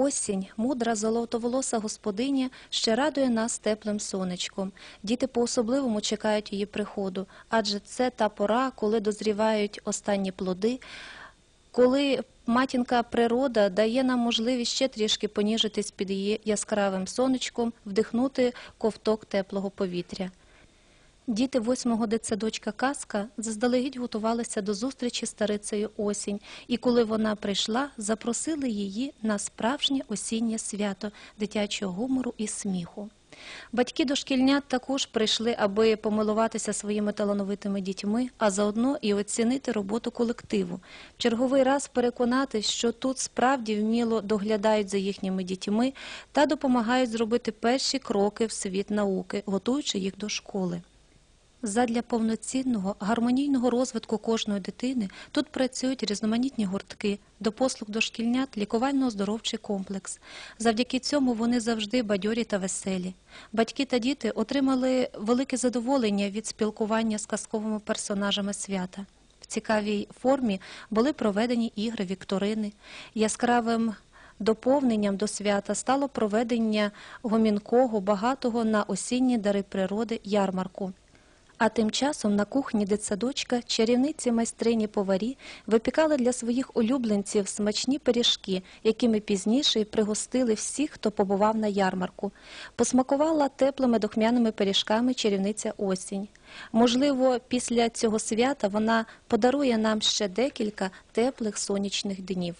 Осінь, мудра золотоволоса господиня, ще радує нас теплим сонечком. Діти по-особливому чекають її приходу, адже це та пора, коли дозрівають останні плоди, коли матінка природа дає нам можливість ще трішки поніжитись під її яскравим сонечком, вдихнути ковток теплого повітря. Діти восьмого дитсадочка Казка заздалегідь готувалися до зустрічі з старицею осінь, і коли вона прийшла, запросили її на справжнє осіннє свято дитячого гумору і сміху. Батьки дошкільнят також прийшли, аби помилуватися своїми талановитими дітьми, а заодно і оцінити роботу колективу. Черговий раз переконатись, що тут справді вміло доглядають за їхніми дітьми та допомагають зробити перші кроки в світ науки, готуючи їх до школи. Задля повноцінного гармонійного розвитку кожної дитини тут працюють різноманітні гуртки, до послуг дошкільнят лікувально-оздоровчий комплекс. Завдяки цьому вони завжди бадьорі та веселі. Батьки та діти отримали велике задоволення від спілкування з казковими персонажами свята. В цікавій формі були проведені ігри вікторини. Яскравим доповненням до свята стало проведення гомінкого, багатого на осінні дари природи ярмарку. А тим часом на кухні дитсадочка чарівниці майстрині поварі випікали для своїх улюбленців смачні пиріжки, якими пізніше й пригостили всіх, хто побував на ярмарку. Посмакувала теплими духмяними пиріжками чарівниця осінь. Можливо, після цього свята вона подарує нам ще декілька теплих сонячних днів.